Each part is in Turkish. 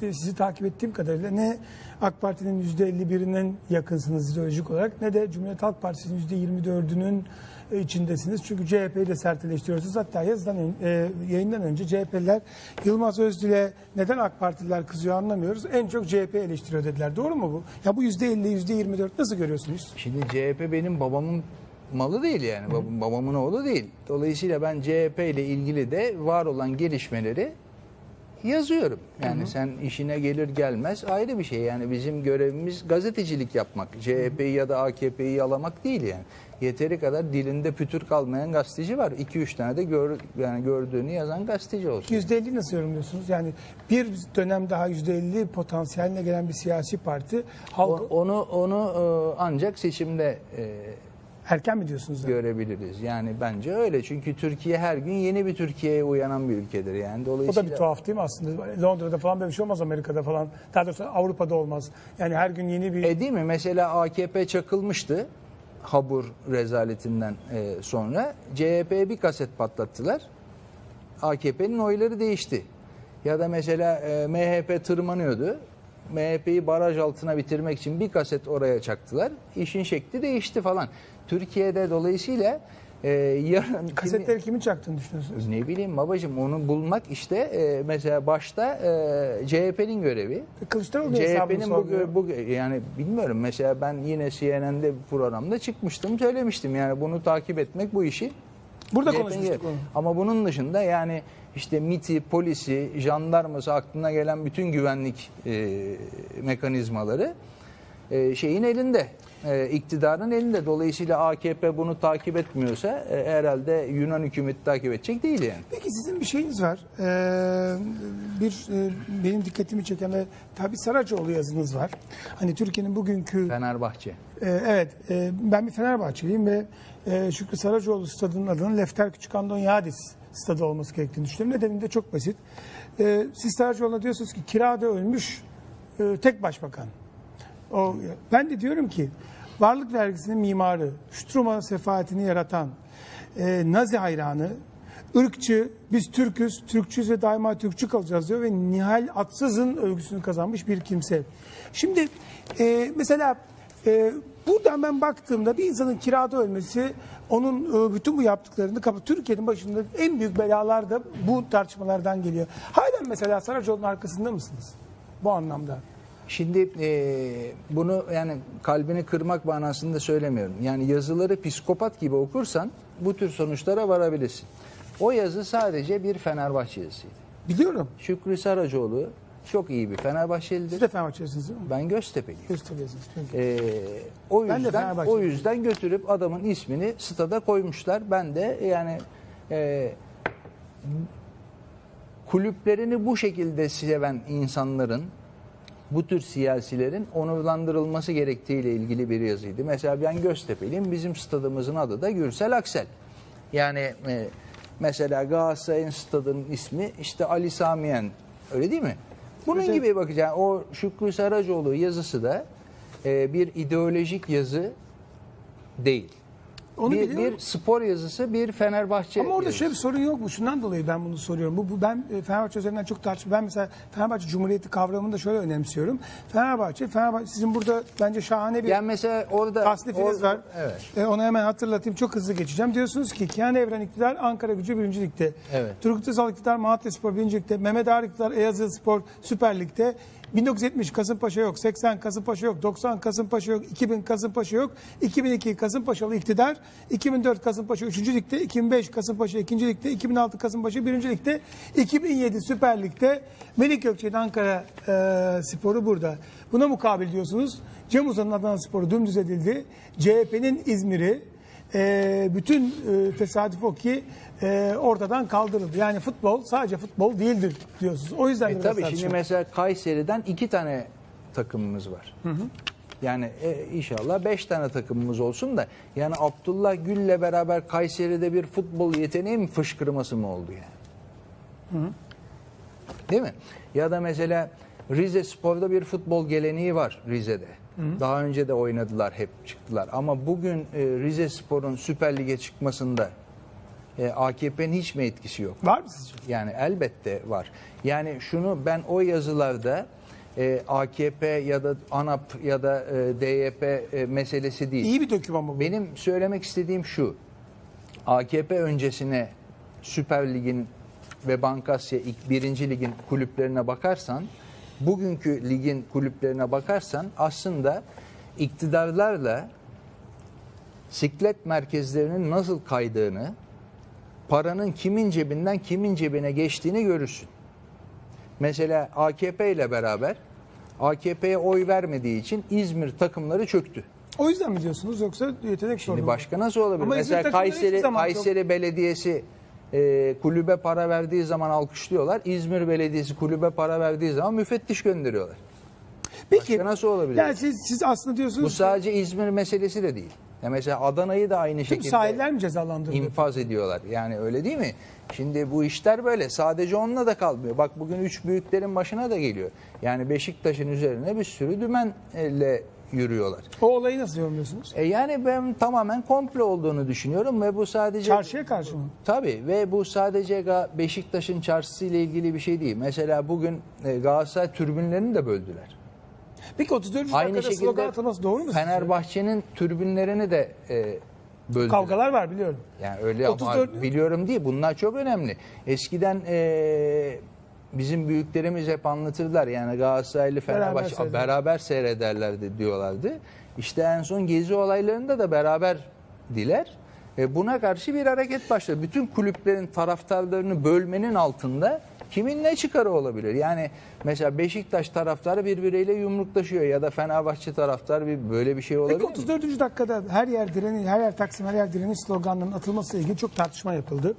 sizi takip ettiğim kadarıyla ne AK Parti'nin %51'inin yakınsınız ideolojik olarak ne de Cumhuriyet Halk Partisi'nin %24'ünün e, içindesiniz. Çünkü CHP'yi de sert eleştiriyorsunuz. Hatta yazıdan, ön- e, yayından önce CHP'liler Yılmaz Özdil'e neden AK Partililer kızıyor anlamıyoruz. En çok CHP eleştiriyor dediler. Doğru mu bu? Ya bu %50, %24 nasıl görüyorsunuz? Şimdi CHP benim babamın malı değil yani. Bab- Babamın oğlu değil. Dolayısıyla ben CHP ile ilgili de var olan gelişmeleri yazıyorum. Yani sen işine gelir gelmez ayrı bir şey. Yani bizim görevimiz gazetecilik yapmak. CHP'yi ya da AKP'yi yalamak değil yani. Yeteri kadar dilinde pütür kalmayan gazeteci var. 2-3 tane de gör, yani gördüğünü yazan gazeteci olsun. %50 nasıl yorumluyorsunuz? Yani bir dönem daha %50 potansiyeline gelen bir siyasi parti O- halkı Onu onu e, ancak seçimde e, erken mi diyorsunuz? yani? görebiliriz. Yani bence öyle. Çünkü Türkiye her gün yeni bir Türkiye'ye uyanan bir ülkedir yani. O Dolayısıyla da bir tuhaf değil mi aslında? Londra'da falan böyle bir şey olmaz Amerika'da falan. Daha doğrusu Avrupa'da olmaz. Yani her gün yeni bir... E değil mi? Mesela AKP çakılmıştı. Habur rezaletinden e, sonra CHP'ye bir kaset patlattılar. AKP'nin oyları değişti. Ya da mesela e, MHP tırmanıyordu. MHP'yi baraj altına bitirmek için bir kaset oraya çaktılar. İşin şekli değişti falan. Türkiye'de dolayısıyla e, yarın Kasetleri kimin çaktığını düşünüyorsunuz? ne bileyim babacığım onu bulmak işte e, mesela başta e, CHP'nin görevi. Kılıçdaroğlu hesabını CHP'nin bu, bu yani bilmiyorum mesela ben yine CNN'de bir programda çıkmıştım söylemiştim yani bunu takip etmek bu işi. Burada CHP'nin konuşmuştuk görevi. Ama bunun dışında yani işte MIT'i, polisi, jandarması aklına gelen bütün güvenlik e, mekanizmaları e, şeyin elinde. E, iktidarın elinde. Dolayısıyla AKP bunu takip etmiyorsa e, herhalde Yunan hükümeti takip edecek değil yani. Peki sizin bir şeyiniz var. Ee, bir e, benim dikkatimi çeken ve tabi Saracoğlu yazınız var. Hani Türkiye'nin bugünkü Fenerbahçe. Evet, e, ben bir Fenerbahçeliyim ve e, Şükrü Saracoğlu stadının adının Lefter Küçük Andonyadis stadı olması gerektiğini düşünüyorum. Nedeni de çok basit. E, siz Saracoğlu'na diyorsunuz ki kirada ölmüş e, tek başbakan. O, ben de diyorum ki varlık vergisinin mimarı, Struma sefaatini yaratan, e, Nazi hayranı, ırkçı, biz Türküz, Türkçüyüz ve daima Türkçü kalacağız diyor ve Nihal Atsız'ın övgüsünü kazanmış bir kimse. Şimdi e, mesela e, buradan ben baktığımda bir insanın kirada ölmesi onun e, bütün bu yaptıklarını kapı Türkiye'nin başında en büyük belalar da bu tartışmalardan geliyor. Halen mesela Saracoğlu'nun arkasında mısınız? Bu anlamda. Şimdi e, bunu yani kalbini kırmak manasında söylemiyorum. Yani yazıları psikopat gibi okursan bu tür sonuçlara varabilirsin. O yazı sadece bir Fenerbahçe yazısıydı. Biliyorum. Şükrü Saracoğlu çok iyi bir Siz Fenerbahçelidir. de Fenerbahçelisiniz değil mi? Ben Göztepe'liyim. Çünkü. Ee, o Ben de yüzden Fenerbahçeliyim. o yüzden götürüp adamın ismini stada koymuşlar. Ben de yani e, kulüplerini bu şekilde seven insanların bu tür siyasilerin onurlandırılması gerektiğiyle ilgili bir yazıydı. Mesela ben Göztepe'liyim. Bizim stadımızın adı da Gürsel Aksel. Yani e, mesela Galatasaray'ın stadının ismi işte Ali Samiyen. Öyle değil mi? Bunun Evet, gibi bakacağım. O Şükrü Saracoğlu yazısı da e, bir ideolojik yazı değil. Onu bir, biliyorum. bir spor yazısı, bir Fenerbahçe Ama orada yazısı. şöyle bir sorun yok mu? Şundan dolayı ben bunu soruyorum. Bu, bu ben e, Fenerbahçe üzerinden çok tartışıyorum. Ben mesela Fenerbahçe Cumhuriyeti kavramını da şöyle önemsiyorum. Fenerbahçe, Fenerbahçe sizin burada bence şahane bir Yani mesela orada tasnifiniz orada- var. Evet. E, onu hemen hatırlatayım. Çok hızlı geçeceğim. Diyorsunuz ki Kenan Evren iktidar Ankara gücü birinci ligde. Evet. Turgut Özal iktidar Malatya Spor birinci ligde. Mehmet Ağar iktidar Elazığ Spor Süper Lig'de. 1970 Kasımpaşa yok, 80 Kasımpaşa yok, 90 Kasımpaşa yok, 2000 Kasımpaşa yok, 2002 Kasımpaşalı iktidar, 2004 Kasımpaşa 3. ligde, 2005 Kasımpaşa 2. ligde, 2006 Kasımpaşa 1. ligde, 2007 Süper Lig'de, Melik Gökçe'nin Ankara e, sporu burada. Buna mukabil diyorsunuz. Cem Uzan'ın Adana sporu dümdüz edildi. CHP'nin İzmir'i, e, bütün e, tesadüf o ki e, ortadan kaldırıldı. Yani futbol sadece futbol değildir diyorsunuz. O yüzden E tabii şimdi mesela Kayseri'den iki tane takımımız var. Yani e, inşallah beş tane takımımız olsun da yani Abdullah Gül'le beraber Kayseri'de bir futbol yeteneği mi fışkırması mı oldu yani? Değil mi? Ya da mesela Rize Spor'da bir futbol geleneği var Rize'de. Daha önce de oynadılar, hep çıktılar. Ama bugün e, Rize Spor'un Süper Lig'e çıkmasında e, AKP'nin hiç mi etkisi yok? Var mı sizce? Yani elbette var. Yani şunu ben o yazılarda e, AKP ya da ANAP ya da e, DYP e, meselesi değil. İyi bir döküman bu. Benim söylemek istediğim şu. AKP öncesine Süper Lig'in ve Bankasya ilk birinci ligin kulüplerine bakarsan, bugünkü ligin kulüplerine bakarsan aslında iktidarlarla siklet merkezlerinin nasıl kaydığını, paranın kimin cebinden kimin cebine geçtiğini görürsün. Mesela AKP ile beraber AKP'ye oy vermediği için İzmir takımları çöktü. O yüzden mi diyorsunuz yoksa yetenek sorunu Şimdi başka nasıl olabilir? Ama Mesela Kayseri Kayseri Belediyesi e, kulübe para verdiği zaman alkışlıyorlar. İzmir Belediyesi kulübe para verdiği zaman müfettiş gönderiyorlar. Peki Başka nasıl olabilir? Yani siz, siz aslında diyorsunuz Bu ki sadece İzmir meselesi de değil. Ya mesela Adana'yı da aynı tüm şekilde sahiller mi cezalandırılıyor? infaz ediyorlar. Yani öyle değil mi? Şimdi bu işler böyle. Sadece onunla da kalmıyor. Bak bugün üç büyüklerin başına da geliyor. Yani Beşiktaş'ın üzerine bir sürü dümenle yürüyorlar. O olayı nasıl yorumluyorsunuz? E yani ben tamamen komplo olduğunu düşünüyorum ve bu sadece Çarşıya karşı mı? Tabii ve bu sadece Beşiktaş'ın çarşısı ile ilgili bir şey değil. Mesela bugün e, Galatasaray türbünlerini de böldüler. Peki 34. Aynı dakikada slogan şekilde atılması doğru mu? Fenerbahçe'nin türbünlerini de e, böldüler. Kavgalar var biliyorum. Yani öyle 34 ama biliyorum değil. Bunlar çok önemli. Eskiden e, bizim büyüklerimiz hep anlatırlar. Yani Galatasaraylı Fenerbahçe seyreder. beraber, seyrederlerdi diyorlardı. İşte en son gezi olaylarında da beraber diler. E, buna karşı bir hareket başladı. Bütün kulüplerin taraftarlarını bölmenin altında kimin ne çıkarı olabilir? Yani mesela Beşiktaş taraftarı birbiriyle yumruklaşıyor ya da Fenerbahçe taraftarı bir böyle bir şey olabilir Peki mi? 34. dakikada her yer direni, her yer Taksim, her yer direniş sloganlarının atılmasıyla ilgili çok tartışma yapıldı.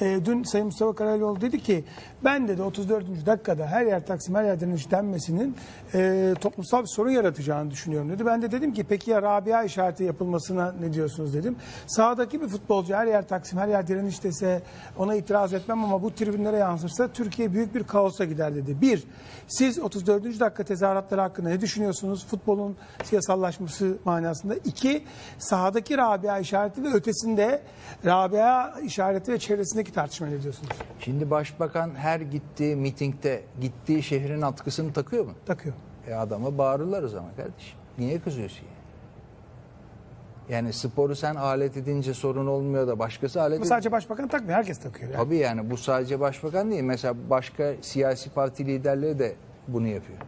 Ee, dün Sayın Mustafa Karayoluoğlu dedi ki ben dedi 34. dakikada her yer Taksim, her yer direniş denmesinin e, toplumsal bir sorun yaratacağını düşünüyorum dedi. Ben de dedim ki peki ya Rabia işareti yapılmasına ne diyorsunuz dedim. Sahadaki bir futbolcu her yer Taksim, her yer direniş dese ona itiraz etmem ama bu tribünlere yansırsa Türkiye büyük bir kaosa gider dedi. Bir, siz 34. dakika tezahüratları hakkında ne düşünüyorsunuz? Futbolun siyasallaşması manasında. İki, sahadaki Rabia işareti ve ötesinde Rabia işareti ve çevresindeki tartışmayı ne diyorsunuz? Şimdi başbakan her gittiği mitingde gittiği şehrin atkısını takıyor mu? Takıyor. E adama bağırırlar o zaman kardeşim. Niye kızıyorsun yani? Yani sporu sen alet edince sorun olmuyor da başkası alet Ama edince. sadece başbakan takmıyor, herkes takıyor. Yani. Tabii yani bu sadece başbakan değil. Mesela başka siyasi parti liderleri de bunu yapıyor.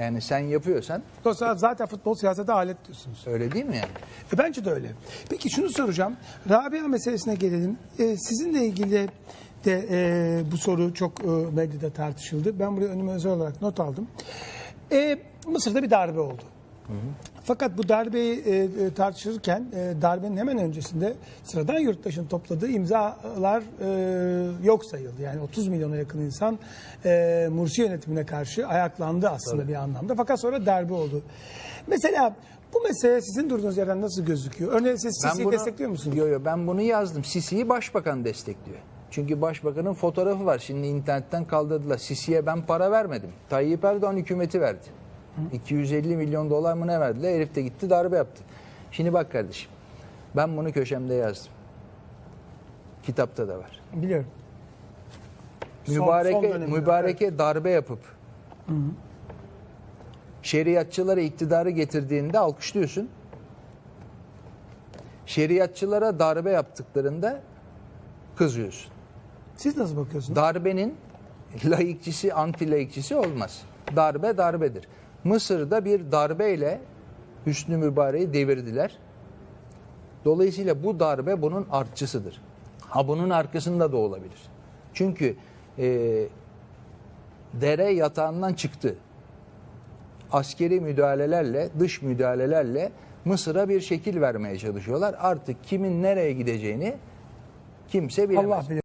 Yani sen yapıyorsan Dolayısıyla zaten futbol siyasete alet diyorsunuz. öyle değil mi yani? E, bence de öyle. Peki şunu soracağım. Rabia meselesine gelelim. E, sizinle ilgili de e, bu soru çok e, medyada tartışıldı. Ben buraya önüme özel olarak not aldım. E, Mısır'da bir darbe oldu. Fakat bu darbeyi e, e, tartışırken e, darbenin hemen öncesinde sıradan yurttaşın topladığı imzalar e, yok sayıldı. Yani 30 milyona yakın insan e, Mursi yönetimine karşı ayaklandı aslında bir anlamda. Fakat sonra darbe oldu. Mesela bu mesele sizin durduğunuz yerden nasıl gözüküyor? Örneğin siz Sisi'yi destekliyor musunuz? Yo, yo, ben bunu yazdım. Sisi'yi başbakan destekliyor. Çünkü başbakanın fotoğrafı var. Şimdi internetten kaldırdılar. Sisi'ye ben para vermedim. Tayyip Erdoğan hükümeti verdi. 250 milyon dolar mı ne verdiler? Herif de gitti darbe yaptı. Şimdi bak kardeşim. Ben bunu köşemde yazdım. Kitapta da var. Biliyorum. Son- mübareke, son döneminde, mübareke darbe yapıp şeriatçılara iktidarı getirdiğinde alkışlıyorsun. Şeriatçılara darbe yaptıklarında kızıyorsun. Siz nasıl bakıyorsunuz? Darbenin laikçisi, anti laikçisi olmaz. Darbe darbedir. Mısır'da bir darbeyle Hüsnü Mübarek'i devirdiler. Dolayısıyla bu darbe bunun artçısıdır. Ha bunun arkasında da olabilir. Çünkü e, dere yatağından çıktı. Askeri müdahalelerle, dış müdahalelerle Mısır'a bir şekil vermeye çalışıyorlar. Artık kimin nereye gideceğini kimse bilemez. Allah bilir.